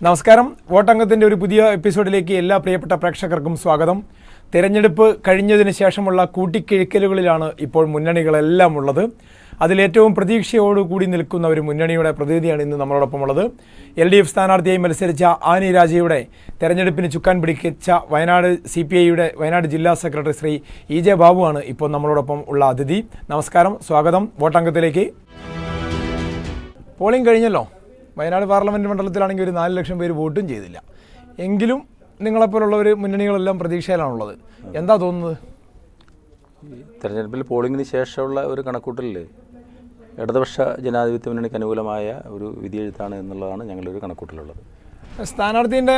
നമസ്കാരം. വോട്ടംഗത്തിന്റെ ഒരു പുതിയ എപ്പിസോഡിലേക്ക് എല്ലാ പ്രിയപ്പെട്ട പ്രേക്ഷകർക്കും സ്വാഗതം. തിരഞ്ഞെടുപ്പ് കഴിഞ്ഞതിന് ശേഷമുള്ള കൂട്ടിക്കിഴിക്കലുകളിലാണ് ഇപ്പോൾ മുന്നണികളെല്ലാം ഉള്ളത്. അതിലേറ്റവും പ്രതീക്ഷയോടുകൂടി നിൽക്കുന്ന ഒരു മുന്നണിയുടെ പ്രതിനിധിയാണ് ഇന്ന് നമ്മളോടൊപ്പം ഉള്ളത്. എൽ ഡി എഫ് സ്ഥാനാർത്ഥിയായി മത്സരിച്ച ആനി രാജയുടെ തെരഞ്ഞെടുപ്പിന് ചുക്കാൻ പിടിക്കിച്ച വയനാട് സി പി ഐയുടെ വയനാട് ജില്ലാ സെക്രട്ടറി ശ്രീ ഇ ജെ ബാബുവാണ് ഇപ്പോൾ നമ്മളോടൊപ്പം ഉള്ള അതിഥി. നമസ്കാരം. സ്വാഗതം. വോട്ടംഗത്തിലേക്ക്. പോളിംഗ് കഴിഞ്ഞല്ലോ? വയനാട് പാർലമെന്റ് മണ്ഡലത്തിലാണെങ്കിൽ ഒരു നാല് ലക്ഷം പേര് വോട്ടും ചെയ്തില്ല. എങ്കിലും നിങ്ങളെപ്പോലുള്ളവർ മുന്നണികളെല്ലാം പ്രതീക്ഷയിലാണുള്ളത്. എന്താ തോന്നുന്നത്? തെരഞ്ഞെടുപ്പിൽ പോളിംഗിന് ശേഷമുള്ള ഒരു കണക്കൂട്ടലിൽ ഇടതുപക്ഷ ജനാധിപത്യ മുന്നണിക്ക് അനുകൂലമായ ഒരു വിധിയെഴുത്താണ് എന്നുള്ളതാണ് ഞങ്ങളുടെ ഒരു കണക്കൂട്ടലുള്ളത് സ്ഥാനാർത്ഥിന്റെ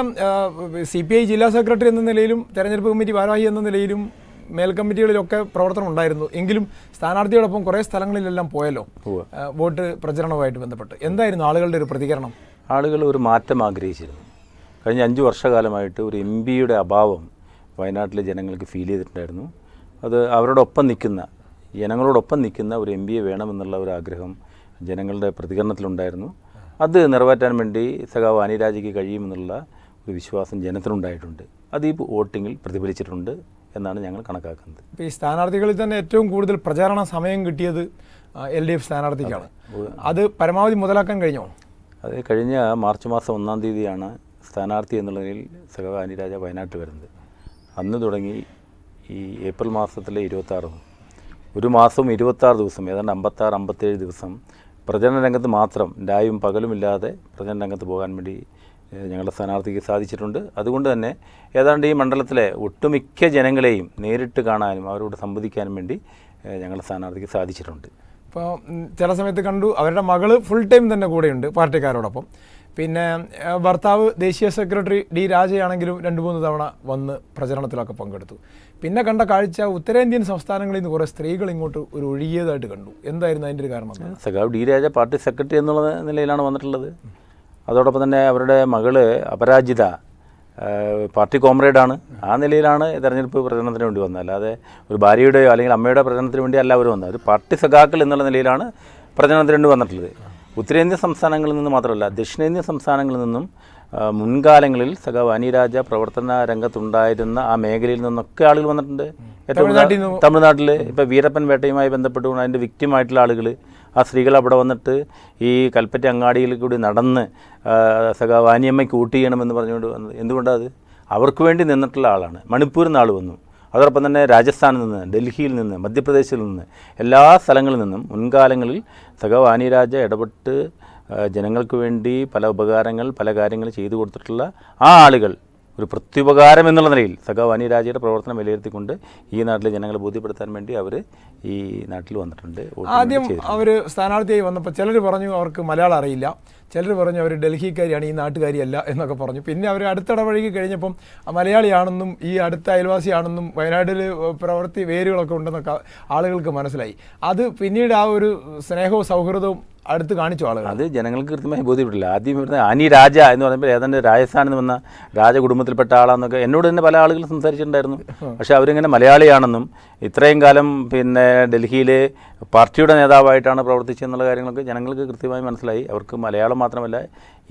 സി പി ഐ ജില്ലാ സെക്രട്ടറി എന്ന നിലയിലും തെരഞ്ഞെടുപ്പ് കമ്മിറ്റി ഭാരവാഹി എന്ന നിലയിലും മേൽക്കമ്മിറ്റികളിലൊക്കെ പ്രവർത്തനം ഉണ്ടായിരുന്നു. എങ്കിലും സ്ഥാനാർത്ഥിയോടൊപ്പം കുറേ സ്ഥലങ്ങളിലെല്ലാം പോയല്ലോ. വോട്ട് പ്രചരണവുമായിട്ട് ബന്ധപ്പെട്ട്. എന്തായിരുന്നു ആളുകളുടെ ഒരു പ്രതികരണം? ആളുകൾ ഒരു മാറ്റം ആഗ്രഹിച്ചിരുന്നു. കഴിഞ്ഞ അഞ്ച് വർഷകാലമായിട്ട് ഒരു എം പിയുടെ അഭാവം വയനാട്ടിലെ ജനങ്ങൾക്ക് ഫീൽ ചെയ്തിട്ടുണ്ടായിരുന്നു. അത് അവരോടൊപ്പം നിൽക്കുന്ന ജനങ്ങളോടൊപ്പം നിൽക്കുന്ന ഒരു എം പിയെ വേണമെന്നുള്ള ഒരു ആഗ്രഹം ജനങ്ങളുടെ പ്രതികരണത്തിലുണ്ടായിരുന്നു. അത് നിറവേറ്റാൻ വേണ്ടി സഖാവ് അനിരാജയ്ക്ക് കഴിയുമെന്നുള്ള ഒരു വിശ്വാസം ജനത്തിനുണ്ടായിട്ടുണ്ട്. അത് ഈ വോട്ടിങ്ങിൽ പ്രതിഫലിച്ചിട്ടുണ്ട്. എന്നാണ് ഞങ്ങൾ കണക്കാക്കുന്നത്. ഇപ്പോൾ ഈ സ്ഥാനാർത്ഥികളിൽ തന്നെ ഏറ്റവും കൂടുതൽ പ്രചാരണ സമയം കിട്ടിയത് എൽ ഡി എഫ് സ്ഥാനാർത്ഥിക്കാണ്. അത്. പരമാവധി മുതലാക്കാൻ കഴിഞ്ഞോ? അത് കഴിഞ്ഞ മാർച്ച് മാസം ഒന്നാം തീയതിയാണ് സ്ഥാനാർത്ഥി എന്നുള്ളതിൽ സഖാവ് അനിരാജ വയനാട്ടിൽ വരുന്നത്. അന്ന് തുടങ്ങി ഈ ഏപ്രിൽ മാസത്തിലെ ഇരുപത്താറ്. ഒരു മാസവും ഇരുപത്താറ് ദിവസം ഏതാണ്ട് അമ്പത്താറ് അമ്പത്തേഴ് ദിവസം പ്രചരണ രംഗത്ത് മാത്രം രായും പകലുമില്ലാതെ പ്രചരണ രംഗത്ത് പോകാൻ വേണ്ടി ഞങ്ങളുടെ സ്ഥാനാർത്ഥിക്ക് സാധിച്ചിട്ടുണ്ട്. അതുകൊണ്ട് തന്നെ ഏതാണ്ട് ഈ മണ്ഡലത്തിലെ ഒട്ടുമിക്ക ജനങ്ങളെയും നേരിട്ട് കാണാനും അവരോട് സംവദിക്കാനും വേണ്ടി ഞങ്ങളുടെ സ്ഥാനാർത്ഥിക്ക് സാധിച്ചിട്ടുണ്ട്. ഇപ്പോൾ ചില സമയത്ത് കണ്ടു അവരുടെ മകൾ ഫുൾ ടൈം തന്നെ കൂടെയുണ്ട് പാർട്ടിക്കാരോടൊപ്പം. പിന്നെ ഭർത്താവ് ദേശീയ സെക്രട്ടറി ഡി രാജയാണെങ്കിലും രണ്ട് മൂന്ന് തവണ വന്ന് പ്രചരണത്തിലൊക്കെ പങ്കെടുത്തു. പിന്നെ കണ്ട കാഴ്ച ഉത്തരേന്ത്യൻ സംസ്ഥാനങ്ങളിൽ നിന്ന് കുറേ സ്ത്രീകൾ ഇങ്ങോട്ട് ഒരു ഒഴുകിയതായിട്ട് കണ്ടു. എന്തായിരുന്നു അതിന്റെ ഒരു കാരണം? സഖാവ് ഡി രാജ പാർട്ടി സെക്രട്ടറി എന്നുള്ള നിലയിലാണ് വന്നിട്ടുള്ളത്. അതോടൊപ്പം തന്നെ അവരുടെ മകൾ അപരാജിത പാർട്ടി കോമ്രേഡാണ് ആ നിലയിലാണ് തെരഞ്ഞെടുപ്പ് പ്രചരണത്തിന് വേണ്ടി വന്നത്. അല്ലാതെ ഒരു ഭാര്യയുടെയോ അല്ലെങ്കിൽ അമ്മയുടെ പ്രചരണത്തിന് വേണ്ടി അല്ല അവർ വന്നത്. ഒരു പാർട്ടി സഖാക്കൾ എന്നുള്ള നിലയിലാണ് പ്രചരണത്തിന് വേണ്ടി വന്നിട്ടുള്ളത്. ഉത്തരേന്ത്യൻ സംസ്ഥാനങ്ങളിൽ നിന്ന് മാത്രമല്ല ദക്ഷിണേന്ത്യൻ സംസ്ഥാനങ്ങളിൽ നിന്നും മുൻകാലങ്ങളിൽ സഖാവ് അനിരാജ പ്രവർത്തന രംഗത്തുണ്ടായിരുന്ന ആ മേഖലയിൽ നിന്നൊക്കെ ആളുകൾ വന്നിട്ടുണ്ട്. ഏറ്റവും തമിഴ്നാട്ടിൽ ഇപ്പോൾ വീരപ്പൻ വേട്ടയുമായി ബന്ധപ്പെട്ടുകൊണ്ട് അതിന്റെ വിക്റ്റിമായിട്ടുള്ള ആളുകൾ ആ സ്ത്രീകൾ അവിടെ വന്നിട്ട് ഈ കൽപ്പറ്റ അങ്ങാടിയിൽ കൂടി നടന്ന് സഖാവാനിയമ്മയ്ക്ക് സഖാ വാനിയമ്മയ്ക്ക് ചെയ്യണമെന്ന് പറഞ്ഞുകൊണ്ട് വന്നത്. എന്തുകൊണ്ടത് അവർക്ക് വേണ്ടി നിന്നിട്ടുള്ള ആളാണ്. മണിപ്പൂരിൽ നിന്ന് ആൾ വന്നു. അതോടൊപ്പം തന്നെ രാജസ്ഥാനിൽ നിന്ന് ഡൽഹിയിൽ നിന്ന് മധ്യപ്രദേശിൽ നിന്ന് എല്ലാ സ്ഥലങ്ങളിൽ നിന്നും മുൻകാലങ്ങളിൽ സഖാ വാനിരാജ ഇടപെട്ട് ജനങ്ങൾക്ക് വേണ്ടി പല ഉപകാരങ്ങൾ പല കാര്യങ്ങൾ ചെയ്തു കൊടുത്തിട്ടുള്ള ആ ആളുകൾ ഒരു പ്രത്യുപകാരം എന്നുള്ള നിലയിൽ സഖാവ് അനിരാജയുടെ പ്രവർത്തനം വിലയിരുത്തിക്കൊണ്ട് ഈ നാട്ടിലെ ജനങ്ങളെ ബോധ്യപ്പെടുത്താൻ വേണ്ടി അവർ ഈ നാട്ടിൽ വന്നിട്ടുണ്ട് ആദ്യം അവർ സ്ഥാനാർത്ഥിയായി വന്നപ്പോൾ ചിലർ പറഞ്ഞു അവർക്ക് മലയാളം അറിയില്ല ചിലർ പറഞ്ഞു അവർ ഡൽഹിക്കാരിയാണ് ഈ നാട്ടുകാരിയല്ല എന്നൊക്കെ പറഞ്ഞു. പിന്നെ അവർ അടുത്തിടപഴകി കഴിഞ്ഞപ്പം മലയാളിയാണെന്നും ഈ അടുത്ത അയൽവാസിയാണെന്നും വയനാട്ടിൽ പ്രവൃത്തി വേരുകളൊക്കെ ഉണ്ടെന്നൊക്കെ ആളുകൾക്ക് മനസ്സിലായി. അത് പിന്നീട് ആ ഒരു സ്നേഹവും സൗഹൃദവും അടുത്ത് കാണിച്ചു ആളുകൾ അത് ജനങ്ങൾക്ക് കൃത്യമായി ബോധ്യപ്പെട്ടില്ല. ആദ്യം വരുന്ന അനി രാജ എന്ന് പറയുമ്പോൾ ഏതാണ്ട് രാജസ്ഥാനിൽ നിന്ന് വന്ന രാജകുടുംബത്തിൽപ്പെട്ട ആളാന്നൊക്കെ എന്നോട് തന്നെ പല ആളുകൾ സംസാരിച്ചിട്ടുണ്ടായിരുന്നു. പക്ഷേ അവരിങ്ങനെ മലയാളിയാണെന്നും ഇത്രയും കാലം പിന്നെ ഡൽഹിയിലെ പാർട്ടിയുടെ നേതാവായിട്ടാണ് പ്രവർത്തിച്ചതെന്നുള്ള കാര്യങ്ങളൊക്കെ ജനങ്ങൾക്ക് കൃത്യമായി മനസ്സിലായി. അവർക്ക് മലയാളം മാത്രമല്ല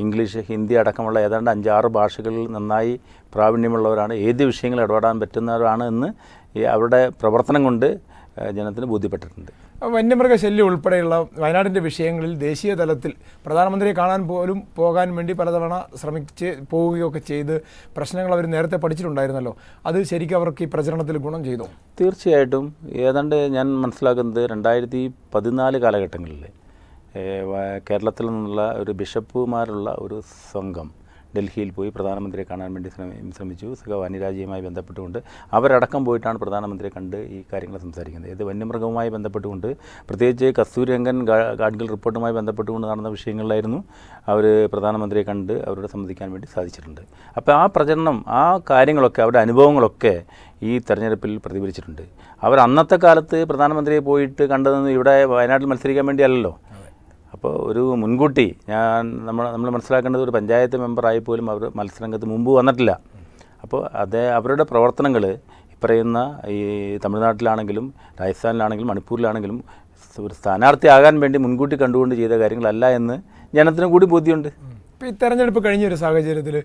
ഇംഗ്ലീഷ് ഹിന്ദി അടക്കമുള്ള ഏതാണ്ട് അഞ്ചാറ് ഭാഷകളിൽ നന്നായി പ്രാവീണ്യമുള്ളവരാണ്. ഏത് വിഷയങ്ങൾ ഇടപെടാൻ പറ്റുന്നവരാണ് എന്ന് ഈ അവരുടെ പ്രവർത്തനം കൊണ്ട് ജനത്തിന് ബോധ്യപ്പെട്ടിട്ടുണ്ട്. വന്യമൃഗ ശല്യം ഉൾപ്പെടെയുള്ള വയനാടിന്റെ വിഷയങ്ങളിൽ ദേശീയ തലത്തിൽ പ്രധാനമന്ത്രിയെ കാണാൻ പോലും പോകാൻ വേണ്ടി പലതവണ ശ്രമിച്ച് പോവുകയൊക്കെ ചെയ്ത് പ്രശ്നങ്ങൾ അവർ നേരത്തെ പഠിച്ചിട്ടുണ്ടായിരുന്നല്ലോ. അത് ശരിക്കും അവർക്ക് ഈ പ്രചരണത്തിൽ ഗുണം ചെയ്തു. തീർച്ചയായിട്ടും. ഏതാണ്ട് ഞാൻ മനസ്സിലാക്കുന്നത് രണ്ടായിരത്തി പതിനാല് കാലഘട്ടങ്ങളിൽ കേരളത്തിൽ നിന്നുള്ള ഒരു ബിഷപ്പുമാരുള്ള ഒരു സംഘം ഡൽഹിയിൽ പോയി പ്രധാനമന്ത്രിയെ കാണാൻ വേണ്ടി ശ്രമി ശ്രമിച്ചു. സുഖ അനിരാജയുമായി ബന്ധപ്പെട്ടുകൊണ്ട് അവരടക്കം പോയിട്ടാണ് പ്രധാനമന്ത്രിയെ കണ്ട് ഈ കാര്യങ്ങൾ സംസാരിക്കുന്നത്. ഇത് വന്യമൃഗവുമായി ബന്ധപ്പെട്ടുകൊണ്ട് പ്രത്യേകിച്ച് കസ്തൂരിരംഗൻ ഗാഡ്ഗിൽ റിപ്പോർട്ടുമായി ബന്ധപ്പെട്ടുകൊണ്ട് നടന്ന വിഷയങ്ങളിലായിരുന്നു അവർ പ്രധാനമന്ത്രിയെ കണ്ട് അവരോട് സംവദിക്കാൻ വേണ്ടി സാധിച്ചിട്ടുണ്ട്. അപ്പോൾ ആ പ്രചരണം ആ കാര്യങ്ങളൊക്കെ അവരുടെ അനുഭവങ്ങളൊക്കെ ഈ തെരഞ്ഞെടുപ്പിൽ പ്രതിഫലിച്ചിട്ടുണ്ട്. അവർ അന്നത്തെ കാലത്ത് പ്രധാനമന്ത്രിയെ പോയിട്ട് കണ്ടതെന്ന് ഇവിടെ വയനാട്ടിൽ മത്സരിക്കാൻ വേണ്ടിയല്ലല്ലോ. അപ്പോൾ ഒരു മുൻകൂട്ടി ഞാൻ നമ്മൾ നമ്മൾ മനസ്സിലാക്കേണ്ടത് ഒരു പഞ്ചായത്ത് മെമ്പറായി പോലും അവർ മത്സരരംഗത്ത് മുമ്പ് വന്നിട്ടില്ല. അപ്പോൾ അതേ അവരുടെ പ്രവർത്തനങ്ങൾ പറയുന്ന ഈ തമിഴ്നാട്ടിലാണെങ്കിലും രാജസ്ഥാനിലാണെങ്കിലും മണിപ്പൂരിലാണെങ്കിലും ഒരു സ്ഥാനാർത്ഥിയാകാൻ വേണ്ടി മുൻകൂട്ടി കണ്ടുകൊണ്ട് ചെയ്ത കാര്യങ്ങളല്ല എന്ന് ജനത്തിന് കൂടി ബോധ്യമുണ്ട്. ഇപ്പോൾ ഈ തെരഞ്ഞെടുപ്പ് കഴിഞ്ഞ ഒരു സാഹചര്യത്തിൽ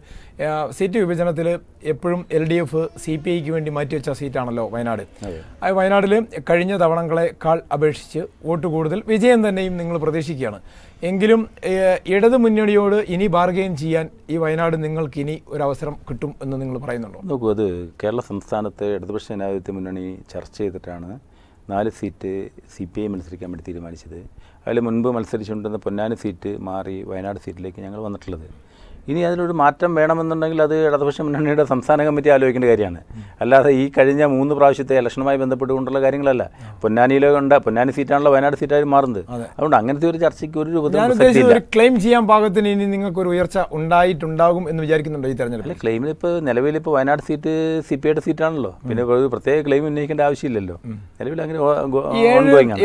സീറ്റ് വിഭജനത്തിൽ എപ്പോഴും L D F C P ഐക്ക് വേണ്ടി മാറ്റിവെച്ച സീറ്റാണല്ലോ വയനാട്. അതെ. ആ വയനാട്ടിൽ കഴിഞ്ഞ തവണകളെക്കാൾ അപേക്ഷിച്ച് വോട്ട് കൂടുതൽ വിജയം തന്നെയും നിങ്ങൾ പ്രതീക്ഷിക്കുകയാണ്. എങ്കിലും ഇടതു ഇടത് മുന്നണിയോട് ഇനി ബാർഗെയിൻ ചെയ്യാൻ ഈ വയനാട് നിങ്ങൾക്ക് ഇനി ഒരു അവസരം കിട്ടും എന്ന് നിങ്ങൾ പറയുന്നുണ്ടോ? നോക്കൂ അത് കേരള സംസ്ഥാനത്തെ ഇടതുപക്ഷ ജനാധിപത്യ മുന്നണി ചർച്ച ചെയ്തിട്ടാണ് നാല് സീറ്റ് സി പി ഐ മത്സരിക്കാൻ വേണ്ടി തീരുമാനിച്ചത്. അതിൽ മുൻപ് മത്സരിച്ചുകൊണ്ടിരുന്ന പൊന്നാനി സീറ്റ് മാറി വയനാട് സീറ്റിലേക്ക് ഞങ്ങൾ വന്നിട്ടുള്ളത്. ഇനി അതിനൊരു മാറ്റം വേണമെന്നുണ്ടെങ്കിൽ അത് ഇടതുപക്ഷ മുന്നണിയുടെ സംസ്ഥാന കമ്മിറ്റി ആലോചിക്കേണ്ട കാര്യമാണ്. അല്ലാതെ ഈ കഴിഞ്ഞ മൂന്ന് പ്രാവശ്യത്തെ ഇലക്ഷനുമായി ബന്ധപ്പെട്ടുകൊണ്ടുള്ള കാര്യങ്ങളല്ല. പൊന്നാനിയിലെ ഉണ്ട് പൊന്നാനി സീറ്റാണല്ലോ വയനാട് സീറ്റായി മാറുന്നത്. അതുകൊണ്ട് അങ്ങനത്തെ ഒരു ചർച്ചയ്ക്ക് ഒരു ഒരു ക്ലെയിം ചെയ്യാൻ പാകത്തിന് ഇനി നിങ്ങൾക്ക് ഒരു ഉയർച്ച ഉണ്ടായിട്ടുണ്ടാകും എന്ന് വിചാരിക്കുന്നുണ്ടോ ഈ തെരഞ്ഞെടുപ്പ്? അല്ല ക്ലെയിമിൽ ഇപ്പോൾ നിലവിൽ ഇപ്പോൾ വയനാട് സീറ്റ് സി പി ഐയുടെ സീറ്റാണല്ലോ. പിന്നെ ഒരു പ്രത്യേക ക്ലെയിം ഉന്നയിക്കേണ്ട ആവശ്യമില്ലല്ലോ. നിലവിൽ അങ്ങനെ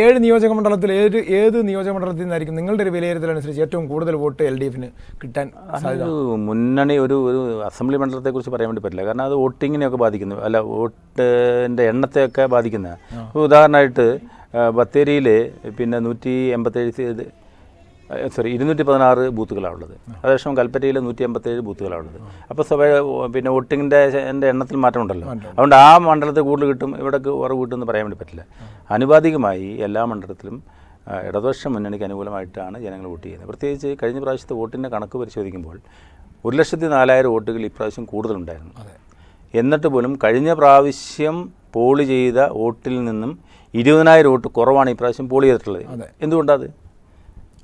ഏഴ് നിയോജക മണ്ഡലത്തിൽ ഏത് ഏത് നിയോജക മണ്ഡലത്തിൽ നിന്നായിരിക്കും നിങ്ങളുടെ ഒരു വിലയിരുത്തലനുസരിച്ച് ഏറ്റവും കൂടുതൽ വോട്ട് എൽ ഡി എഫിന് കിട്ടാൻ സാധ്യത? മുന്നണി ഒരു ഒരു അസംബ്ലി മണ്ഡലത്തെക്കുറിച്ച് പറയാൻ വേണ്ടി പറ്റില്ല. കാരണം അത് വോട്ടിങ്ങിനെയൊക്കെ ബാധിക്കുന്നു. അല്ല വോട്ടിന്റെ എണ്ണത്തെയൊക്കെ ബാധിക്കുന്ന. ഉദാഹരണമായിട്ട് ബത്തേരിയിൽ പിന്നെ നൂറ്റി എൺപത്തേഴ് സോറി ഇരുന്നൂറ്റി പതിനാറ് ബൂത്തുകളാണുള്ളത് അതേസമയം കൽപ്പറ്റയിൽ നൂറ്റി എൺപത്തേഴ് ബൂത്തുകളാണുള്ളത് അപ്പോൾ സ്വാഭാവിക പിന്നെ വോട്ടിങ്ങിന്റെ എന്റെ എണ്ണത്തിൽ മാറ്റമുണ്ടല്ലോ അതുകൊണ്ട് ആ മണ്ഡലത്തിൽ കൂടുതൽ കിട്ടും ഇവിടെ കുറവ് കിട്ടും എന്ന് പറയാൻ വേണ്ടി പറ്റില്ല. ആനുപാതികമായി എല്ലാ മണ്ഡലത്തിലും ഇടതുപക്ഷ മുന്നണിക്ക് അനുകൂലമായിട്ടാണ് ജനങ്ങൾ വോട്ട് ചെയ്യുന്നത്. പ്രത്യേകിച്ച് കഴിഞ്ഞ പ്രാവശ്യത്തെ വോട്ടിന്റെ കണക്ക് പരിശോധിക്കുമ്പോൾ ഒരു ലക്ഷത്തി നാലായിരം വോട്ടുകൾ ഇപ്രാവശ്യം കൂടുതലുണ്ടായിരുന്നു. എന്നിട്ട് പോലും കഴിഞ്ഞ പ്രാവശ്യം പോൾ ചെയ്ത വോട്ടിൽ നിന്നും ഇരുപതിനായിരം വോട്ട് കുറവാണ് ഇപ്രാവശ്യം പോളി ചെയ്തിട്ടുള്ളത്. എന്തുകൊണ്ടത്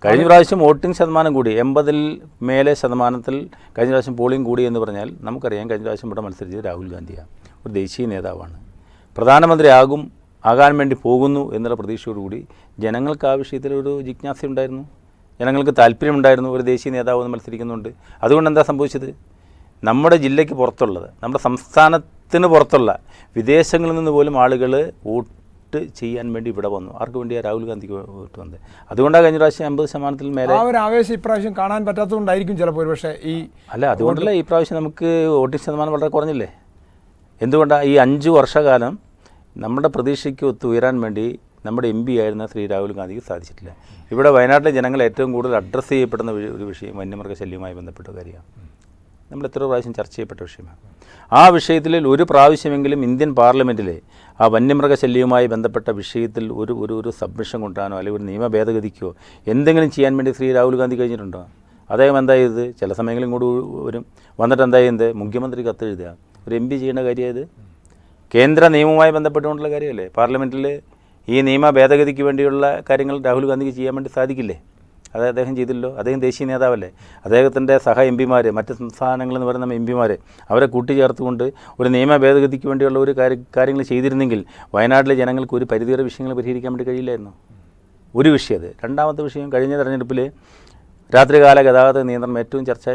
കഴിഞ്ഞ പ്രാവശ്യം വോട്ടിംഗ് ശതമാനം കൂടി എൺപതിൽ മേലെ ശതമാനത്തിൽ കഴിഞ്ഞ പ്രാവശ്യം പോളിംഗ് കൂടി എന്ന് പറഞ്ഞാൽ നമുക്കറിയാം കഴിഞ്ഞ പ്രാവശ്യം ഇവിടെ മത്സരിച്ചത് രാഹുൽ ഗാന്ധിയാണ്. ഒരു ദേശീയ നേതാവാണ്. പ്രധാനമന്ത്രിയാകും ആകാൻ വേണ്ടി പോകുന്നു എന്നുള്ള പ്രതീക്ഷയോടുകൂടി ജനങ്ങൾക്ക് ആ വിഷയത്തിൽ ഒരു ജിജ്ഞാസ ഉണ്ടായിരുന്നു ജനങ്ങൾക്ക് താല്പര്യമുണ്ടായിരുന്നു. ഒരു ദേശീയ നേതാവ് എന്ന് മത്സരിക്കുന്നുണ്ട്. അതുകൊണ്ട് എന്താ സംഭവിച്ചത്? നമ്മുടെ ജില്ലയ്ക്ക് പുറത്തുള്ളത് നമ്മുടെ സംസ്ഥാനത്തിന് പുറത്തുള്ള വിദേശങ്ങളിൽ നിന്ന് പോലും ആളുകൾ വോട്ട് ചെയ്യാൻ വേണ്ടി ഇവിടെ വന്നു. ആർക്ക് വേണ്ടിയാണ് രാഹുൽ ഗാന്ധിക്ക് വോട്ട് വന്നത്? അതുകൊണ്ടാണ് കഴിഞ്ഞ പ്രാവശ്യം അമ്പത് ശതമാനത്തിൽ മേലെ ആ ഒരു ആവേശം ഇപ്രാവശ്യം കാണാൻ പറ്റാത്തതുകൊണ്ടായിരിക്കും ചിലപ്പോൾ ഒരുപക്ഷെ ഈ അല്ല അതുകൊണ്ടല്ല ഈ പ്രാവശ്യം നമുക്ക് വോട്ടിംഗ് ശതമാനം വളരെ കുറഞ്ഞില്ലേ? എന്തുകൊണ്ടാണ് ഈ അഞ്ച് വർഷകാലം നമ്മുടെ പ്രതീക്ഷയ്ക്ക് ഒത്ത് ഉയരാൻ വേണ്ടി നമ്മുടെ എം പി ആയിരുന്ന ശ്രീ രാഹുൽ ഗാന്ധിക്ക് സാധിച്ചിട്ടില്ല. ഇവിടെ വയനാട്ടിലെ ജനങ്ങൾ ഏറ്റവും കൂടുതൽ അഡ്രസ്സ് ചെയ്യപ്പെടുന്ന ഒരു വിഷയം വന്യമൃഗശല്യവുമായി ബന്ധപ്പെട്ട കാര്യമാണ്. നമ്മൾ എത്ര പ്രാവശ്യം ചർച്ച ചെയ്യപ്പെട്ട വിഷയമാണ്. ആ വിഷയത്തിൽ ഒരു പ്രാവശ്യമെങ്കിലും ഇന്ത്യൻ പാർലമെന്റിലെ ആ വന്യമൃഗശല്യവുമായി ബന്ധപ്പെട്ട വിഷയത്തിൽ ഒരു ഒരു ഒരു സബ്മിഷൻ കൊണ്ടുവരാനോ അല്ലെങ്കിൽ ഒരു നിയമ ഭേദഗതിക്കോ എന്തെങ്കിലും ചെയ്യാൻ വേണ്ടി ശ്രീ രാഹുൽ ഗാന്ധി കഴിഞ്ഞിട്ടുണ്ടോ? അദ്ദേഹം എന്താ ചെയ്തത്? ചില സമയങ്ങളിൽ ഇങ്ങോട്ട് വരും. വന്നിട്ട് എന്താ ചെയ്യുന്നത്? മുഖ്യമന്ത്രി കത്തെഴുതുക. ഒരു എം പി ചെയ്യേണ്ട കാര്യമായത്? കേന്ദ്ര നിയമവുമായി ബന്ധപ്പെട്ടുകൊണ്ടുള്ള കാര്യമല്ലേ? പാർലമെന്റിൽ ഈ നിയമ ഭേദഗതിക്ക് വേണ്ടിയുള്ള കാര്യങ്ങൾ രാഹുൽ ഗാന്ധിക്ക് ചെയ്യാൻ വേണ്ടി സാധിക്കില്ലേ? അത് അദ്ദേഹം ചെയ്തില്ലോ? അദ്ദേഹം ദേശീയ നേതാവല്ലേ? അദ്ദേഹത്തിന്റെ സഹ എം പിമാർ മറ്റ് സംസ്ഥാനങ്ങളിൽ നിന്ന് വരുന്ന എം പിമാർ അവരെ കൂട്ടിച്ചേർത്തുകൊണ്ട് ഒരു നിയമ ഭേദഗതിക്ക് വേണ്ടിയുള്ള ഒരു കാര്യ കാര്യങ്ങൾ ചെയ്തിരുന്നെങ്കിൽ വയനാട്ടിലെ ജനങ്ങൾക്ക് ഒരു പരിധിവരെ വിഷയങ്ങൾ പരിഹരിക്കാൻ വേണ്ടി കഴിയില്ലായിരുന്നു. ഒരു വിഷയം അത്. രണ്ടാമത്തെ വിഷയം കഴിഞ്ഞ തെരഞ്ഞെടുപ്പിൽ രാത്രികാല ഗതാഗത നിയന്ത്രണം ഏറ്റവും ചർച്ച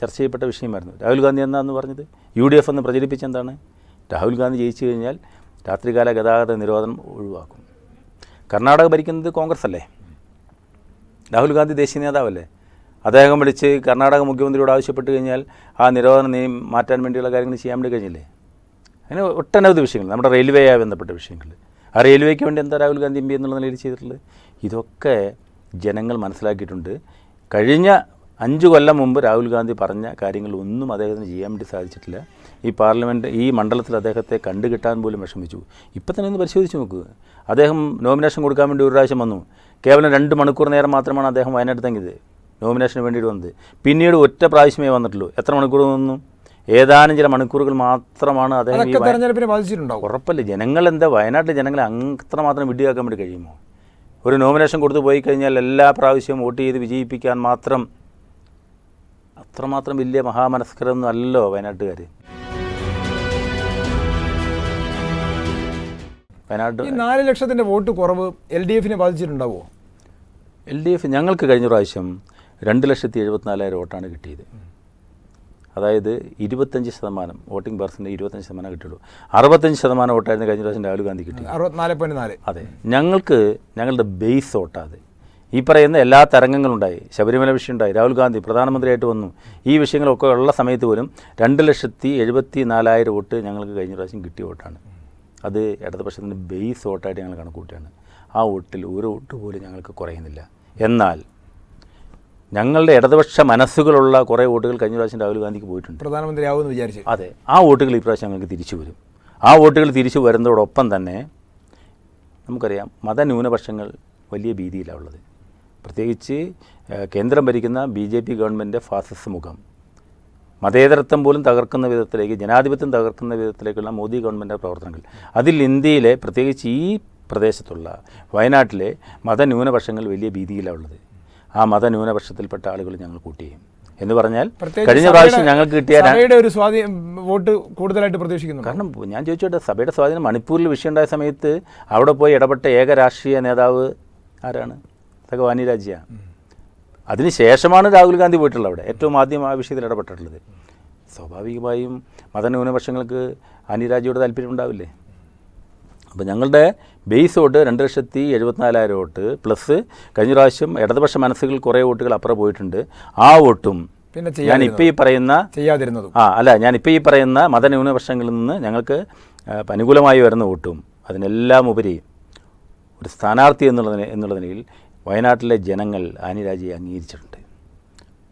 ചർച്ച ചെയ്യപ്പെട്ട വിഷയമായിരുന്നു. രാഹുൽ ഗാന്ധി എന്താണെന്ന് പറഞ്ഞത്? യു ഡി എഫ് എന്ന് പ്രചരിപ്പിച്ചെന്താണ്? രാഹുൽ ഗാന്ധി ജയിച്ചു കഴിഞ്ഞാൽ രാത്രികാല ഗതാഗത നിരോധനം ഒഴിവാക്കും. കർണാടക ഭരിക്കുന്നത് കോൺഗ്രസ് അല്ലേ? രാഹുൽ ഗാന്ധി ദേശീയ നേതാവല്ലേ? അദ്ദേഹം വിളിച്ച് കർണാടക മുഖ്യമന്ത്രിയോട് ആവശ്യപ്പെട്ട് കഴിഞ്ഞാൽ ആ നിരോധന നിയമം മാറ്റാൻ വേണ്ടിയുള്ള കാര്യങ്ങൾ ചെയ്യാൻ വേണ്ടി കഴിഞ്ഞില്ലേ? അങ്ങനെ ഒട്ടനവധി വിഷയങ്ങൾ നമ്മുടെ റെയിൽവേയായി ബന്ധപ്പെട്ട വിഷയങ്ങൾ. ആ റെയിൽവേക്ക് വേണ്ടി എന്താ രാഹുൽ ഗാന്ധി എം പി എന്നുള്ള നിലയിൽ ചെയ്തിട്ടുള്ളത്? ഇതൊക്കെ ജനങ്ങൾ മനസ്സിലാക്കിയിട്ടുണ്ട്. കഴിഞ്ഞ അഞ്ച് കൊല്ലം മുമ്പ് രാഹുൽ ഗാന്ധി പറഞ്ഞ കാര്യങ്ങളൊന്നും അദ്ദേഹത്തിന് ചെയ്യാൻ വേണ്ടി സാധിച്ചിട്ടില്ല. ഈ പാർലമെന്റ് ഈ മണ്ഡലത്തിൽ അദ്ദേഹത്തെ കണ്ടുകിട്ടാൻ പോലും വിഷമിച്ചു. ഇപ്പം തന്നെ ഒന്ന് പരിശോധിച്ച് നോക്കുക അദ്ദേഹം നോമിനേഷൻ കൊടുക്കാൻ വേണ്ടി ഒരു പ്രാവശ്യം വന്നു. കേവലം രണ്ട് മണിക്കൂർ നേരം മാത്രമാണ് അദ്ദേഹം വയനാട് തങ്ങിയത് നോമിനേഷന് വേണ്ടിയിട്ട് വന്നത്. പിന്നീട് ഒറ്റ പ്രാവശ്യമേ വന്നിട്ടുള്ളൂ. എത്ര മണിക്കൂർ വന്നു? ഏതാനും ചില മണിക്കൂറുകൾ മാത്രമാണ് അദ്ദേഹം തെരഞ്ഞെടുപ്പിനെ ബാധിച്ചിട്ടുണ്ടാവും. ഉറപ്പല്ല? ജനങ്ങൾ എന്താ വയനാട്ടിലെ ജനങ്ങളെ അത്രമാത്രം വിഡ്ഢിയാക്കാൻ വേണ്ടി കഴിയുമോ? ഒരു നോമിനേഷൻ കൊടുത്തു പോയി കഴിഞ്ഞാൽ എല്ലാ പ്രാവശ്യവും വോട്ട് ചെയ്ത് വിജയിപ്പിക്കാൻ മാത്രം അത്രമാത്രം വലിയ മഹാമനസ്കരമൊന്നും അല്ലല്ലോ വയനാട്ടുകാർ വയനാട് ഈ നാല് ലക്ഷത്തിന്റെ വോട്ട് കുറവ് എൽ ഡി എഫിനെ ബാധിച്ചിട്ടുണ്ടാവുമോ എൽ ഡി എഫ് ഞങ്ങൾക്ക് കഴിഞ്ഞ പ്രാവശ്യം രണ്ട് ലക്ഷത്തി എഴുപത്തിനാലായിരം വോട്ടാണ് കിട്ടിയത്. അതായത് ഇരുപത്തഞ്ച് ശതമാനം വോട്ടിംഗ് പെർസെന്റ് ഇരുപത്തഞ്ച് ശതമാനം കിട്ടിയുള്ളൂ അറുപത്തഞ്ച് ശതമാനം വോട്ടായിരുന്നു കഴിഞ്ഞ പ്രാവശ്യം രാഹുൽ ഗാന്ധി കിട്ടി അറുപത്തിനാല് പോയിന്റ് നാല്. അതെ. ഞങ്ങൾക്ക് ഞങ്ങളുടെ ബേസ് വോട്ടാത് ഈ പറയുന്ന എല്ലാ തരംഗങ്ങളും ഉണ്ടായി ശബരിമല വിഷയമുണ്ടായി. രാഹുൽ ഗാന്ധി പ്രധാനമന്ത്രിയായിട്ട് വന്നു. ഈ വിഷയങ്ങളൊക്കെ ഉള്ള സമയത്ത് പോലും രണ്ട് ലക്ഷത്തി എഴുപത്തി നാലായിരം വോട്ട് ഞങ്ങൾക്ക് കഴിഞ്ഞ പ്രാവശ്യം കിട്ടിയ വോട്ടാണ്. അത് ഇടതുപക്ഷത്തിന്റെ ബേസ് വോട്ടായിട്ട് ഞങ്ങൾ കണക്കൂട്ടുകയാണ് ആ വോട്ടിൽ ഒരു വോട്ട് പോലും ഞങ്ങൾക്ക് കുറയുന്നില്ല. എന്നാൽ ഞങ്ങളുടെ ഇടതുപക്ഷ മനസ്സുകളുള്ള കുറേ വോട്ടുകൾ കഴിഞ്ഞ പ്രാവശ്യം രാഹുൽ ഗാന്ധിക്ക് പോയിട്ടുണ്ട്. പ്രധാനമന്ത്രി ആവുമെന്ന് വിചാരിച്ചു. അതെ. ആ വോട്ടുകൾ ഈ പ്രാവശ്യം ഞങ്ങൾക്ക് തിരിച്ചു വരും. ആ വോട്ടുകൾ തിരിച്ചു വരുന്നതോടൊപ്പം തന്നെ നമുക്കറിയാം മതന്യൂനപക്ഷങ്ങൾ വലിയ ഭീതിയിലാണ് ഉള്ളത്. പ്രത്യേകിച്ച് കേന്ദ്രം ഭരിക്കുന്ന ബി ജെ പി ഗവൺമെന്റിന്റെ ഫാസിസ്റ്റ് മുഖം. മതേതരത്വം പോലും തകർക്കുന്ന വിധത്തിലേക്ക് ജനാധിപത്യം തകർക്കുന്ന വിധത്തിലേക്കുള്ള മോദി ഗവൺമെന്റ് പ്രവർത്തനങ്ങൾ. അതിൽ ഇന്ത്യയിലെ പ്രത്യേകിച്ച് ഈ പ്രദേശത്തുള്ള വയനാട്ടിലെ മതന്യൂനപക്ഷങ്ങൾ വലിയ ഭീതിയിലാണ് ഉള്ളത്. ആ മതന്യൂനപക്ഷത്തിൽപ്പെട്ട ആളുകൾ ഞങ്ങൾ കൂട്ടിയും എന്ന് പറഞ്ഞാൽ കഴിഞ്ഞ പ്രാവശ്യം ഞങ്ങൾക്ക് കിട്ടിയ ഒരു സ്വാധീനം വോട്ട് കൂടുതലായിട്ട് പ്രതീക്ഷിക്കുന്നു കാരണം ഞാൻ ചോദിച്ചോട്ടെ സഭയുടെ സ്വാധീനം മണിപ്പൂരിൽ വിഷയമുണ്ടായ സമയത്ത് അവിടെ പോയി ഇടപെട്ട ഏക രാഷ്ട്രീയ നേതാവ് ആരാണ്? ഭഗവാനി രാജ്യ. അതിനുശേഷമാണ് രാഹുൽ ഗാന്ധി പോയിട്ടുള്ളത് അവിടെ. ഏറ്റവും ആദ്യം ആ വിഷയത്തിൽ ഇടപെട്ടിട്ടുള്ളത്. സ്വാഭാവികമായും മതന്യൂനപക്ഷങ്ങൾക്ക് അനിരാജയോട് താല്പര്യം ഉണ്ടാവില്ലേ? അപ്പോൾ ഞങ്ങളുടെ ബേസ് വോട്ട് രണ്ട് ലക്ഷത്തി എഴുപത്തിനാലായിരം വോട്ട് പ്ലസ് കഴിഞ്ഞ പ്രാവശ്യം ഇടതുപക്ഷ മനസ്സുകൾ കുറേ വോട്ടുകൾ അപ്പുറം പോയിട്ടുണ്ട്. ആ വോട്ടും പിന്നെ ഞാൻ ഇപ്പോൾ ഈ പറയുന്ന ചെയ്യാതിരുന്നതും. ആ അല്ല ഞാൻ ഇപ്പോൾ ഈ പറയുന്ന മതന്യൂനപക്ഷങ്ങളിൽ നിന്ന് ഞങ്ങൾക്ക് അനുകൂലമായി വരുന്ന വോട്ടും അതിനെല്ലാം ഉപരി ഒരു സ്ഥാനാർത്ഥി എന്നുള്ളതിന് എന്നുള്ള നിലയിൽ വയനാട്ടിലെ ജനങ്ങൾ ആനി രാജയെ അംഗീകരിച്ചിട്ടുണ്ട്.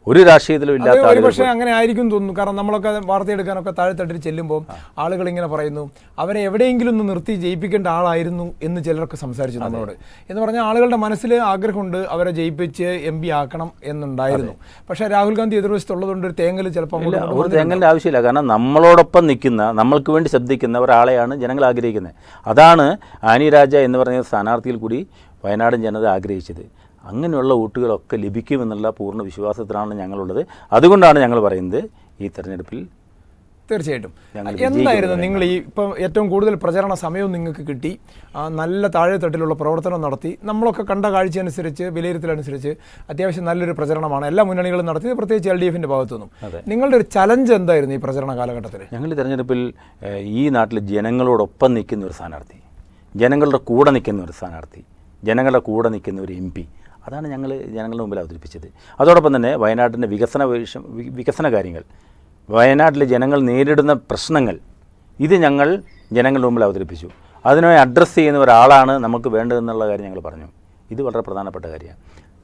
ഒരു രാഷ്ട്രീയത്തിലും ഇല്ലാത്ത ആളുകൾ പക്ഷേ അങ്ങനെ ആയിരിക്കും തോന്നുന്നു. കാരണം നമ്മളൊക്കെ വാർത്തയെടുക്കാനൊക്കെ താഴെത്തട്ടിൽ ചെല്ലുമ്പോൾ ആളുകൾ ഇങ്ങനെ പറയുന്നു അവരെ എവിടെയെങ്കിലും ഒന്ന് നിർത്തി ജയിപ്പിക്കേണ്ട ആളായിരുന്നു എന്ന് ചിലരൊക്കെ സംസാരിച്ചു നമ്മളോട്. എന്ന് പറഞ്ഞാൽ ആളുകളുടെ മനസ്സിൽ ആഗ്രഹമുണ്ട് അവരെ ജയിപ്പിച്ച് എം പി ആക്കണം എന്നുണ്ടായിരുന്നു. പക്ഷേ രാഹുൽ ഗാന്ധി എതിർവശത്തുള്ളതുകൊണ്ട് ഒരു തേങ്ങൽ ചിലപ്പോൾ ഒരു തേങ്ങലിന്റെ ആവശ്യമില്ല. കാരണം നമ്മളോടൊപ്പം നിൽക്കുന്ന നമ്മൾക്ക് വേണ്ടി ശബ്ദിക്കുന്ന ഒരാളെയാണ് ജനങ്ങൾ ആഗ്രഹിക്കുന്നത്. അതാണ് ആനി രാജ എന്ന് പറഞ്ഞ സ്ഥാനാർത്ഥിയിൽ കൂടി വയനാടൻ ജനത ആഗ്രഹിച്ചത്. അങ്ങനെയുള്ള വോട്ടുകളൊക്കെ ലഭിക്കുമെന്നുള്ള പൂർണ വിശ്വാസത്തിലാണ് ഞങ്ങളുള്ളത്. അതുകൊണ്ടാണ് ഞങ്ങൾ പറയുന്നത് ഈ തെരഞ്ഞെടുപ്പിൽ തീർച്ചയായിട്ടും. എന്തായിരുന്നു നിങ്ങൾ ഈ ഇപ്പം ഏറ്റവും കൂടുതൽ പ്രചരണ സമയവും നിങ്ങൾക്ക് കിട്ടി. നല്ല താഴെത്തട്ടിലുള്ള പ്രവർത്തനം നടത്തി. നമ്മളൊക്കെ കണ്ട കാഴ്ച അനുസരിച്ച് വിലയിരുത്തലനുസരിച്ച് അത്യാവശ്യം നല്ലൊരു പ്രചരണമാണ്. എല്ലാ മുന്നണികളും നടത്തിയത് പ്രത്യേകിച്ച് എൽ ഡി എഫിന്റെ ഭാഗത്തുനിന്നും നിങ്ങളുടെ ഒരു ചലഞ്ച് എന്തായിരുന്നു ഈ പ്രചരണ കാലഘട്ടത്തിൽ ഞങ്ങൾ തിരഞ്ഞെടുപ്പിൽ തെരഞ്ഞെടുപ്പിൽ ഈ നാട്ടിലെ ജനങ്ങളോടൊപ്പം നിൽക്കുന്ന ഒരു സ്ഥാനാർത്ഥി. ജനങ്ങളുടെ കൂടെ നിൽക്കുന്ന ഒരു സ്ഥാനാർത്ഥി. ജനങ്ങളുടെ കൂടെ നിൽക്കുന്ന ഒരു എം പി. അതാണ് ഞങ്ങൾ ജനങ്ങളുടെ മുമ്പിൽ അവതരിപ്പിച്ചത്. അതോടൊപ്പം തന്നെ വയനാട്ടിന്റെ വികസന വികസന കാര്യങ്ങൾ. വയനാട്ടിലെ ജനങ്ങൾ നേരിടുന്ന പ്രശ്നങ്ങൾ ഇത് ഞങ്ങൾ ജനങ്ങളുടെ മുമ്പിൽ അവതരിപ്പിച്ചു. അതിനെ അഡ്രസ്സ് ചെയ്യുന്ന ഒരാളാണ് നമുക്ക് വേണ്ടതെന്നുള്ള കാര്യം ഞങ്ങൾ പറഞ്ഞു. ഇത് വളരെ പ്രധാനപ്പെട്ട കാര്യമാണ്.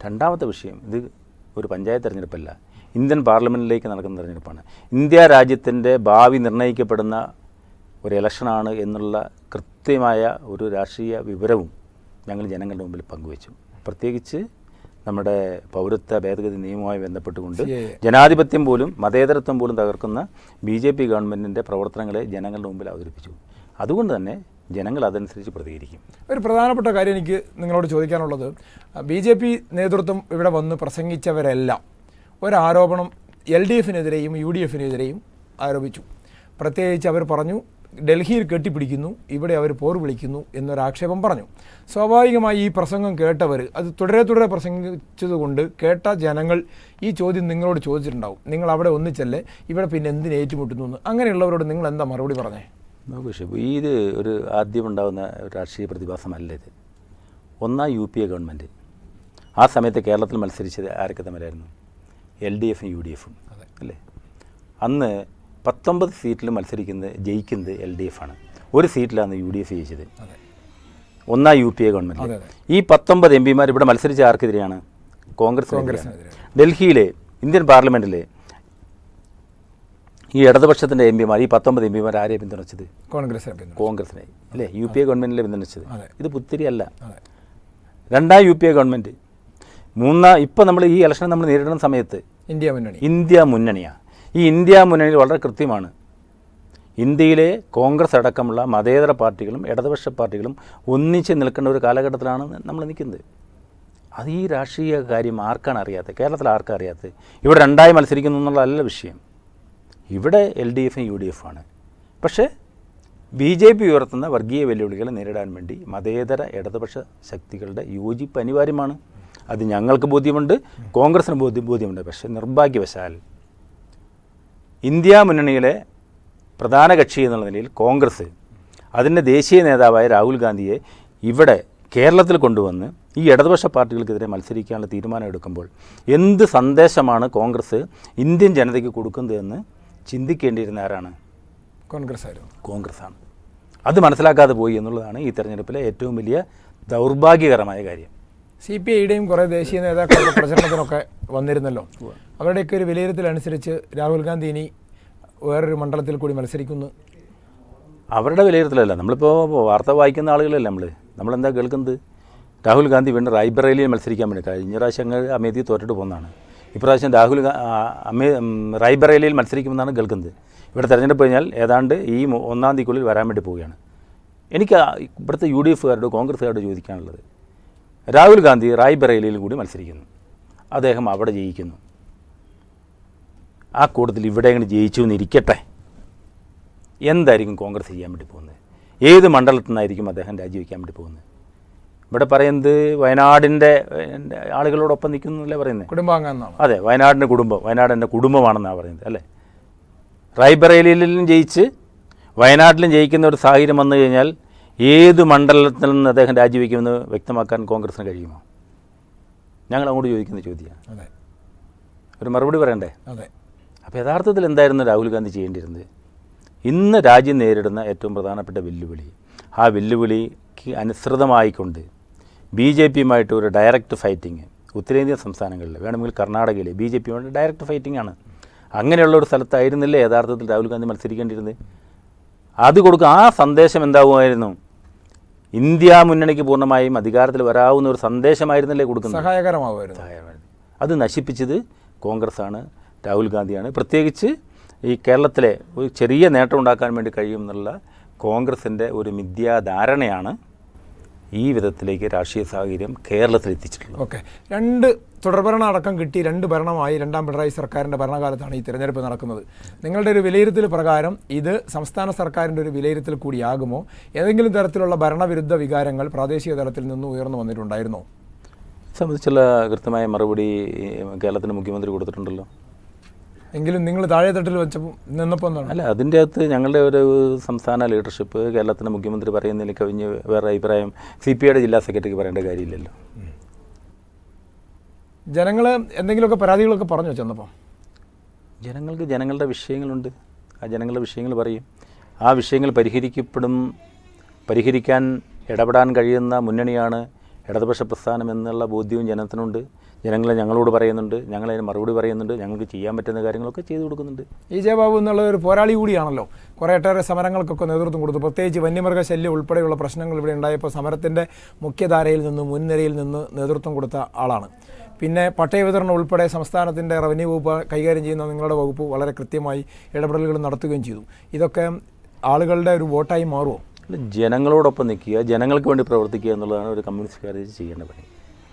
രണ്ടാമത്തെ വിഷയം ഇത് ഒരു പഞ്ചായത്ത് തിരഞ്ഞെടുപ്പല്ല. ഇന്ത്യൻ പാർലമെന്റിലേക്ക് നടക്കുന്ന തെരഞ്ഞെടുപ്പാണ്. ഇന്ത്യ രാജ്യത്തിന്റെ ഭാവി നിർണയിക്കപ്പെടുന്ന ഒരു ഇലക്ഷനാണ് എന്നുള്ള കൃത്യമായ ഒരു രാഷ്ട്രീയ വിവരവും ഞങ്ങൾ ജനങ്ങളുടെ മുമ്പിൽ പങ്കുവച്ചു. പ്രത്യേകിച്ച് നമ്മുടെ പൗരത്വ ഭേദഗതി നിയമവുമായി ബന്ധപ്പെട്ടുകൊണ്ട്. ജനാധിപത്യം പോലും മതേതരത്വം പോലും തകർക്കുന്ന ബി ജെ പി ഗവൺമെന്റിന്റെ പ്രവർത്തനങ്ങളെ ജനങ്ങളുടെ മുമ്പിൽ അവതരിപ്പിച്ചു. അതുകൊണ്ട് തന്നെ ജനങ്ങൾ അതനുസരിച്ച് പ്രതികരിക്കും. ഒരു പ്രധാനപ്പെട്ട കാര്യം എനിക്ക് നിങ്ങളോട് ചോദിക്കാനുള്ളത്. ബി ജെ പി നേതൃത്വം ഇവിടെ വന്ന് പ്രസംഗിച്ചവരെല്ലാം ഒരാരോപണം എൽ ഡി എഫിനെതിരെയും യു ഡി എഫിനെതിരെയും ആരോപിച്ചു. പ്രത്യേകിച്ച് അവർ പറഞ്ഞു ഡൽഹിയിൽ കെട്ടിപ്പിടിക്കുന്നു ഇവിടെ അവർ പോർ വിളിക്കുന്നു എന്നൊരാക്ഷേപം പറഞ്ഞു. സ്വാഭാവികമായി ഈ പ്രസംഗം കേട്ടവർ അത് തുടരെ തുടരെ പ്രസംഗിച്ചതുകൊണ്ട് കേട്ട ജനങ്ങൾ ഈ ചോദ്യം നിങ്ങളോട് ചോദിച്ചിട്ടുണ്ടാവും. നിങ്ങൾ അവിടെ ഒന്നിച്ചല്ലേ ഇവിടെ പിന്നെ എന്തിന് ഏറ്റുമുട്ടുന്നു എന്ന്. അങ്ങനെയുള്ളവരോട് നിങ്ങൾ എന്താ മറുപടി പറഞ്ഞേ? നോക്കൂ ഈ ഇത് ഒരു ആദ്യം ഉണ്ടാകുന്ന ഒരു രാഷ്ട്രീയ പ്രതിഭാസമല്ല ഇത്. ഒന്നാം യു പി എ ഗവൺമെന്റ്. ആ സമയത്ത് കേരളത്തിൽ മത്സരിച്ചത് ആരൊക്കെ തമ്മിലായിരുന്നു? എൽ ഡി എഫും യു ഡി എഫും. അല്ലേ? അന്ന് പത്തൊമ്പത് സീറ്റിൽ മത്സരിക്കുന്നത് ജയിക്കുന്നത് എൽ ഡി എഫ് ആണ്. ഒരു സീറ്റിലാണ് യു ഡി എഫ് ജയിച്ചത് ഒന്നാം യു പി എ ഗവൺമെന്റ്. ഈ പത്തൊമ്പത് എം പിമാർ ഇവിടെ മത്സരിച്ച ആർക്കെതിരെയാണ്? കോൺഗ്രസ്. ഡൽഹിയിലെ ഇന്ത്യൻ പാർലമെന്റിലെ ഈ ഇടതുപക്ഷത്തിന്റെ എം പിമാർ ഈ പത്തൊമ്പത് എം പിമാർ ആരെയാണ് പിന്തുണച്ചത്? കോൺഗ്രസ് കോൺഗ്രസിനെ. അല്ലേ? യു പി എ ഗവൺമെന്റിലെ പിന്തുണച്ചത് ഇത് പുത്തിരി അല്ല രണ്ടാം യു പി എ ഗവൺമെന്റ്. മൂന്നാം ഇപ്പം നമ്മൾ ഈ ഇലക്ഷൻ നമ്മൾ നേരിടുന്ന സമയത്ത് ഇന്ത്യ മുന്നണി. ഇന്ത്യ മുന്നണിയാണ് ഈ ഇന്ത്യ മുന്നണിയിൽ വളരെ കൃത്യമാണ്. ഇന്ത്യയിലെ കോൺഗ്രസ് അടക്കമുള്ള മതേതര പാർട്ടികളും ഇടതുപക്ഷ പാർട്ടികളും ഒന്നിച്ച് നിൽക്കേണ്ട ഒരു കാലഘട്ടത്തിലാണ് നമ്മൾ നിൽക്കുന്നത്. അത് ഈ രാഷ്ട്രീയ കാര്യം ആർക്കാണ് അറിയാത്തത്? കേരളത്തിൽ ആർക്കാണ് അറിയാത്തത്? ഇവിടെ രണ്ടായി മത്സരിക്കുന്നു എന്നുള്ളതല്ല വിഷയം. ഇവിടെ എൽ ഡി എഫും യു ഡി എഫും ആണ് പക്ഷേ ബി ജെ പി ഉയർത്തുന്ന വർഗീയ വെല്ലുവിളികളെ നേരിടാൻ വേണ്ടി മതേതര ഇടതുപക്ഷ ശക്തികളുടെ യോജിപ്പ് അനിവാര്യമാണ്. അത് ഞങ്ങൾക്ക് ബോധ്യമുണ്ട് കോൺഗ്രസിന് ബോധ്യം ബോധ്യമുണ്ട്. പക്ഷേ നിർഭാഗ്യവശാൽ ഇന്ത്യ മുന്നണിയിലെ പ്രധാന കക്ഷി എന്നുള്ള നിലയിൽ കോൺഗ്രസ് അതിന്റെ ദേശീയ നേതാവായ രാഹുൽ ഗാന്ധിയെ ഇവിടെ കേരളത്തിൽ കൊണ്ടുവന്ന് ഈ ഇടതുപക്ഷ പാർട്ടികൾക്കെതിരെ മത്സരിക്കാനുള്ള തീരുമാനം എടുക്കുമ്പോൾ എന്ത് സന്ദേശമാണ് കോൺഗ്രസ് ഇന്ത്യൻ ജനതയ്ക്ക് കൊടുക്കുന്നതെന്ന് ചിന്തിക്കേണ്ടിയിരുന്ന ആരാണ്? കോൺഗ്രസ് ആയിരുന്നു കോൺഗ്രസ്സാണ്. അത് മനസ്സിലാക്കാതെ പോയി എന്നുള്ളതാണ് ഈ തെരഞ്ഞെടുപ്പിലെ ഏറ്റവും വലിയ ദൗർഭാഗ്യകരമായ കാര്യം. സി പി ഐയുടെയും കുറേ ദേശീയ നേതാക്കളുടെ പ്രചരണത്തിനൊക്കെ വന്നിരുന്നല്ലോ. അവരുടെയൊക്കെ ഒരു വിലയിരുത്തലനുസരിച്ച് രാഹുൽ ഗാന്ധി ഇനി വേറൊരു മണ്ഡലത്തിൽ കൂടി മത്സരിക്കുന്നു. അവരുടെ വിലയിരുത്തലല്ല. നമ്മളിപ്പോൾ വാർത്ത വായിക്കുന്ന ആളുകളല്ല നമ്മൾ നമ്മളെന്താ കേൾക്കുന്നത്? രാഹുൽ ഗാന്ധി വീണ്ടും റായ്ബറേലിയിൽ മത്സരിക്കാൻ വേണ്ടി കഴിഞ്ഞ പ്രാവശ്യം അങ്ങ് അമേധി തോറ്റിട്ട് പോകുന്നതാണ് ഇപ്രാവശ്യം രാഹുൽ അമേ റായ്ബറേലിയിൽ മത്സരിക്കുമെന്നാണ് കേൾക്കുന്നത്. ഇവിടെ തെരഞ്ഞെടുപ്പ് കഴിഞ്ഞാൽ ഏതാണ്ട് ഈ ഒന്നാം തീയതിക്കുള്ളിൽ വരാൻ വേണ്ടി പോവുകയാണ്. എനിക്ക് ഇവിടുത്തെ യു ഡി എഫുകാരോട് കോൺഗ്രസ്സുകാരോട് ചോദിക്കാനുള്ളത്. രാഹുൽ ഗാന്ധി റായ്ബറേലിയിൽ കൂടി മത്സരിക്കുന്നു. അദ്ദേഹം അവിടെ ജയിക്കുന്നു. ആ കൂട്ടത്തിൽ ഇവിടെ എങ്ങനെ ജയിച്ചു എന്നിരിക്കട്ടെ? എന്തായിരിക്കും കോൺഗ്രസ് ചെയ്യാൻ വേണ്ടി പോകുന്നത്? ഏത് മണ്ഡലത്തിൽ നിന്നായിരിക്കും അദ്ദേഹം രാജിവെക്കാൻ വേണ്ടി പോകുന്നത്? ഇവിടെ പറയുന്നത് വയനാടിന്റെ ആളുകളോടൊപ്പം നിൽക്കുന്നല്ലേ പറയുന്നത്? കുടുംബാംഗമെന്നാണ് അതെ വയനാടിന്റെ കുടുംബം വയനാട് എന്റെ കുടുംബമാണെന്നാണ് പറയുന്നത് അല്ലേ? റായ്ബറേലിയിലും ജയിച്ച് വയനാട്ടിലും ജയിക്കുന്ന ഒരു സാഹചര്യം വന്നു കഴിഞ്ഞാൽ ഏത് മണ്ഡലത്തിൽ നിന്ന് അദ്ദേഹം രാജിവെക്കുമെന്ന് വ്യക്തമാക്കാൻ കോൺഗ്രസിന് കഴിയുമോ? ഞങ്ങൾ അങ്ങോട്ട് ചോദിക്കുന്ന ചോദ്യമാണ്. ഒരു മറുപടി പറയണ്ടേ? അപ്പോൾ യഥാർത്ഥത്തിൽ എന്തായിരുന്നു രാഹുൽ ഗാന്ധി ചെയ്യേണ്ടിയിരുന്നത്? ഇന്ന് രാജ്യം നേരിടുന്ന ഏറ്റവും പ്രധാനപ്പെട്ട വെല്ലുവിളി. ആ വെല്ലുവിളിക്ക് അനുസൃതമായിക്കൊണ്ട് ബി ജെ പിയുമായിട്ട് ഒരു ഡയറക്റ്റ് ഫൈറ്റിങ് ഉത്തരേന്ത്യൻ സംസ്ഥാനങ്ങളിൽ വേണമെങ്കിൽ കർണാടകയിൽ ബി ജെ പിയുമായിട്ട് ഡയറക്റ്റ് ഫൈറ്റിംഗ് ആണ്. അങ്ങനെയുള്ള ഒരു സ്ഥലത്തായിരുന്നില്ലേ യഥാർത്ഥത്തിൽ രാഹുൽ ഗാന്ധി മത്സരിക്കേണ്ടിയിരുന്നത്? അത് കൊടുക്കുക ആ സന്ദേശം എന്താകുമായിരുന്നു ഇന്ത്യ മുന്നണിക്ക് പൂർണമായും അധികാരത്തിൽ വരാവുന്ന ഒരു സന്ദേശമായിരുന്നല്ലേ കൊടുക്കുന്നത്? സഹായകരമാവുമായിരുന്നു. സഹായമായിരുന്നു. അത് നശിപ്പിച്ചത് കോൺഗ്രസ്സാണ് രാഹുൽ ഗാന്ധിയാണ്. പ്രത്യേകിച്ച് ഈ കേരളത്തിലെ ഒരു ചെറിയ നേട്ടം ഉണ്ടാക്കാൻ വേണ്ടി കഴിയുമെന്നുള്ള കോൺഗ്രസിന്റെ ഒരു മിഥ്യാധാരണയാണ് ഈ വിധത്തിലേക്ക് രാഷ്ട്രീയ സാഹചര്യം കേരളത്തിൽ എത്തിച്ചിട്ടുള്ളത് ഓക്കെ. രണ്ട് തുടർഭരണം അടക്കം കിട്ടി രണ്ട് ഭരണമായി രണ്ടാം പിണറായി സർക്കാരിന്റെ ഭരണകാലത്താണ് ഈ തിരഞ്ഞെടുപ്പ് നടക്കുന്നത്. നിങ്ങളുടെ ഒരു വിലയിരുത്തൽ പ്രകാരം ഇത് സംസ്ഥാന സർക്കാരിന്റെ ഒരു വിലയിരുത്തൽ കൂടിയാകുമോ? ഏതെങ്കിലും തരത്തിലുള്ള ഭരണവിരുദ്ധ വികാരങ്ങൾ പ്രാദേശിക തലത്തിൽ നിന്ന് ഉയർന്നു വന്നിട്ടുണ്ടായിരുന്നോ? സംബന്ധിച്ചുള്ള കൃത്യമായ മറുപടി കേരളത്തിന്റെ മുഖ്യമന്ത്രി കൊടുത്തിട്ടുണ്ടല്ലോ. എങ്കിലും നിങ്ങൾ താഴെ തട്ടിൽ വെച്ചപ്പോൾ നിന്നപ്പോൾ അല്ല അതിന്റെ അകത്ത് ഞങ്ങളുടെ ഒരു സംസ്ഥാന ലീഡർഷിപ്പ് കേരളത്തിന്റെ മുഖ്യമന്ത്രി പറയുന്നതിൽ കവിഞ്ഞ് വേറെ അഭിപ്രായം സി പി ഐയുടെ ജില്ലാ സെക്രട്ടറിക്ക് പറയേണ്ട കാര്യമില്ലല്ലോ. ജനങ്ങൾ എന്തെങ്കിലുമൊക്കെ പരാതികളൊക്കെ പറഞ്ഞു ചെന്നപ്പോൾ ജനങ്ങൾക്ക് ജനങ്ങളുടെ വിഷയങ്ങളുണ്ട്. ആ ജനങ്ങളുടെ വിഷയങ്ങൾ പറയും. ആ വിഷയങ്ങൾ പരിഹരിക്കപ്പെടും പരിഹരിക്കാൻ ഇടപെടാൻ കഴിയുന്ന മുന്നണിയാണ് ഇടതുപക്ഷ പ്രസ്ഥാനം എന്നുള്ള ബോധ്യവും ജനത്തിനുണ്ട്. ജനങ്ങൾ ഞങ്ങളോട് പറയുന്നുണ്ട്. ഞങ്ങളതിന് മറുപടി പറയുന്നുണ്ട്. ഞങ്ങൾക്ക് ചെയ്യാൻ പറ്റുന്ന കാര്യങ്ങളൊക്കെ ചെയ്തു കൊടുക്കുന്നുണ്ട്. ഇ എന്നുള്ള ഒരു പോരാളി കൂടിയാണല്ലോ കുറേയേറെ സമരങ്ങൾക്കൊക്കെ നേതൃത്വം കൊടുത്തു. പ്രത്യേകിച്ച് വന്യമൃഗ ശല്യം ഉൾപ്പെടെയുള്ള പ്രശ്നങ്ങൾ ഇവിടെ ഉണ്ടായപ്പോൾ സമരത്തിന്റെ മുഖ്യധാരയിൽ നിന്ന് മുൻനിരയിൽ നിന്ന് നേതൃത്വം കൊടുത്ത ആളാണ്. പിന്നെ പട്ടയ വിതരണം ഉൾപ്പെടെ സംസ്ഥാനത്തിന്റെ റവന്യൂ വകുപ്പ് കൈകാര്യം ചെയ്യുന്ന നിങ്ങളുടെ വകുപ്പ് വളരെ കൃത്യമായി ഇടപെടലുകൾ നടത്തുകയും ചെയ്തു. ഇതൊക്കെ ആളുകളുടെ ഒരു വോട്ടായി മാറുമോ? ജനങ്ങളോടൊപ്പം നിൽക്കുക ജനങ്ങൾക്ക് വേണ്ടി പ്രവർത്തിക്കുക എന്നുള്ളതാണ് ഒരു കമ്മ്യൂണിസ്റ്റുകാർ ചെയ്യേണ്ട പണി.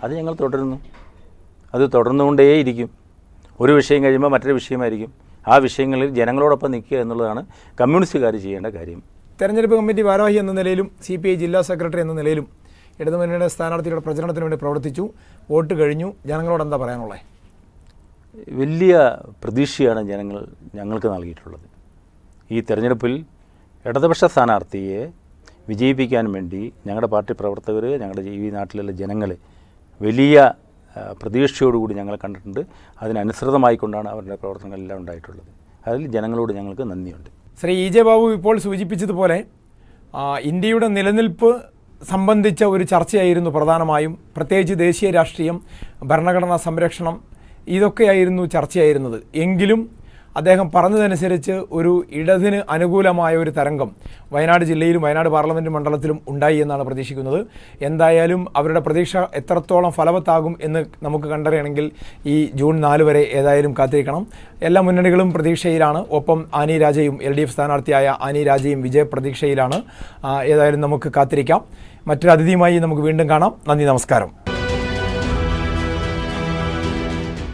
അത് ഞങ്ങൾ തുടരുന്നു. അത് തുടർന്നുകൊണ്ടേയിരിക്കും. ഒരു വിഷയം കഴിയുമ്പോൾ മറ്റൊരു വിഷയമായിരിക്കും. ആ വിഷയങ്ങളിൽ ജനങ്ങളോടൊപ്പം നിൽക്കുക എന്നുള്ളതാണ് കമ്മ്യൂണിസ്റ്റുകാർ ചെയ്യേണ്ട കാര്യം. തെരഞ്ഞെടുപ്പ് കമ്മിറ്റി ഭാരവാഹി എന്ന നിലയിലും സി പി ഐ ജില്ലാ സെക്രട്ടറി എന്ന നിലയിലും ഇടതുമുന്നണിയുടെ സ്ഥാനാർത്ഥിയുടെ പ്രചരണത്തിന് വേണ്ടി പ്രവർത്തിച്ചു. വോട്ട് കഴിഞ്ഞു. ജനങ്ങളോട് എന്താ പറയാനുള്ളത് വലിയ പ്രതീക്ഷയാണ് ജനങ്ങൾ ഞങ്ങൾക്ക് നൽകിയിട്ടുള്ളത്. ഈ തെരഞ്ഞെടുപ്പിൽ ഇടതുപക്ഷ സ്ഥാനാർത്ഥിയെ വിജയിപ്പിക്കാൻ വേണ്ടി ഞങ്ങളുടെ പാർട്ടി പ്രവർത്തകർ ഞങ്ങളുടെ ഈ നാട്ടിലുള്ള ജനങ്ങൾ വലിയ പ്രതീക്ഷയോടുകൂടി ഞങ്ങളെ കണ്ടിട്ടുണ്ട്. അതിനനുസൃതമായിക്കൊണ്ടാണ് അവരുടെ പ്രവർത്തനങ്ങളെല്ലാം ഉണ്ടായിട്ടുള്ളത്. അതിൽ ജനങ്ങളോട് ഞങ്ങൾക്ക് നന്ദിയുണ്ട്. ശ്രീ ഇ ജെ ബാബു ഇപ്പോൾ സൂചിപ്പിച്ചതുപോലെ ഇന്ത്യയുടെ നിലനിൽപ്പ് സംബന്ധിച്ച ഒരു ചർച്ചയായിരുന്നു പ്രധാനമായും. പ്രത്യേകിച്ച് ദേശീയ രാഷ്ട്രീയം ഭരണഘടനാ സംരക്ഷണം ഇതൊക്കെയായിരുന്നു ചർച്ചയായിരുന്നത്. എങ്കിലും അദ്ദേഹം പറഞ്ഞതനുസരിച്ച് ഒരു ഇടതിന് അനുകൂലമായ ഒരു തരംഗം വയനാട് ജില്ലയിലും വയനാട് പാർലമെന്റ് മണ്ഡലത്തിലും ഉണ്ടായി എന്നാണ് പ്രതീക്ഷിക്കുന്നത്. എന്തായാലും അവരുടെ പ്രതീക്ഷ എത്രത്തോളം ഫലവത്താകും എന്ന് നമുക്ക് കണ്ടറിയണമെങ്കിൽ ഈ ജൂൺ നാല് വരെ ഏതായാലും കാത്തിരിക്കണം. എല്ലാ മുന്നണികളും പ്രതീക്ഷയിലാണ്. ഒപ്പം ആനി രാജയും എൽ ഡി എഫ് സ്ഥാനാർത്ഥിയായ ആനി രാജയും വിജയപ്രതീക്ഷയിലാണ് ഏതായാലും നമുക്ക് കാത്തിരിക്കാം. മറ്റൊരു അതിഥിയുമായി നമുക്ക് വീണ്ടും കാണാം. നന്ദി നമസ്കാരം.